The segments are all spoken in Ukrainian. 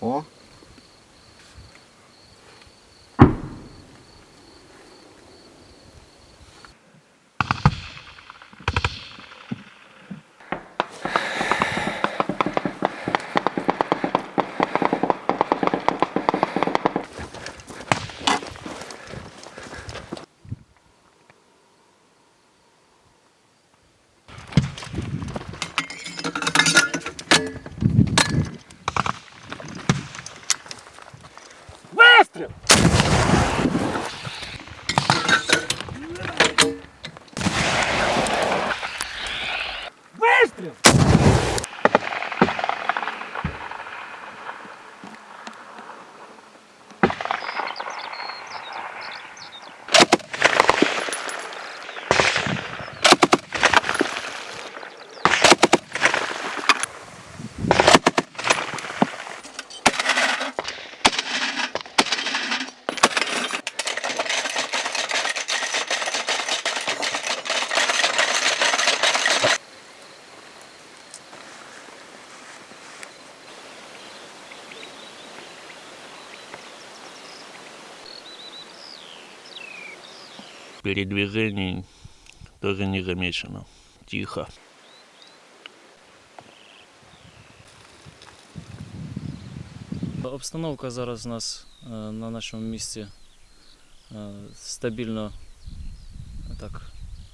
О! Постріл. Вистріл! Передвижений тоже не замечено. Тихо. Обстановка зараз у нас е, на нашому місці е, стабільно так,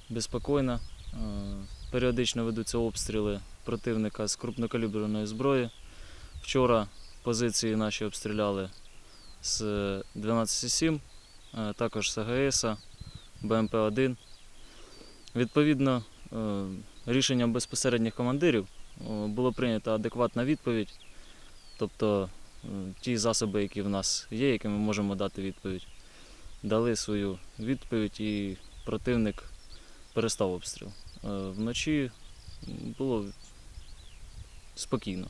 безпокійна. Е, Періодично ведуться обстріли противника з крупнокаліберної зброї. Вчора позиції наші обстріляли з 12,7, е, також з АГС, БМП-1. Відповідно, е, рішенням безпосередніх командирів е, було прийнято адекватна відповідь. Тобто е, ті засоби, які в нас є, які ми можемо дати відповідь, дали свою відповідь і противник перестав обстріл. Вночі було спокійно.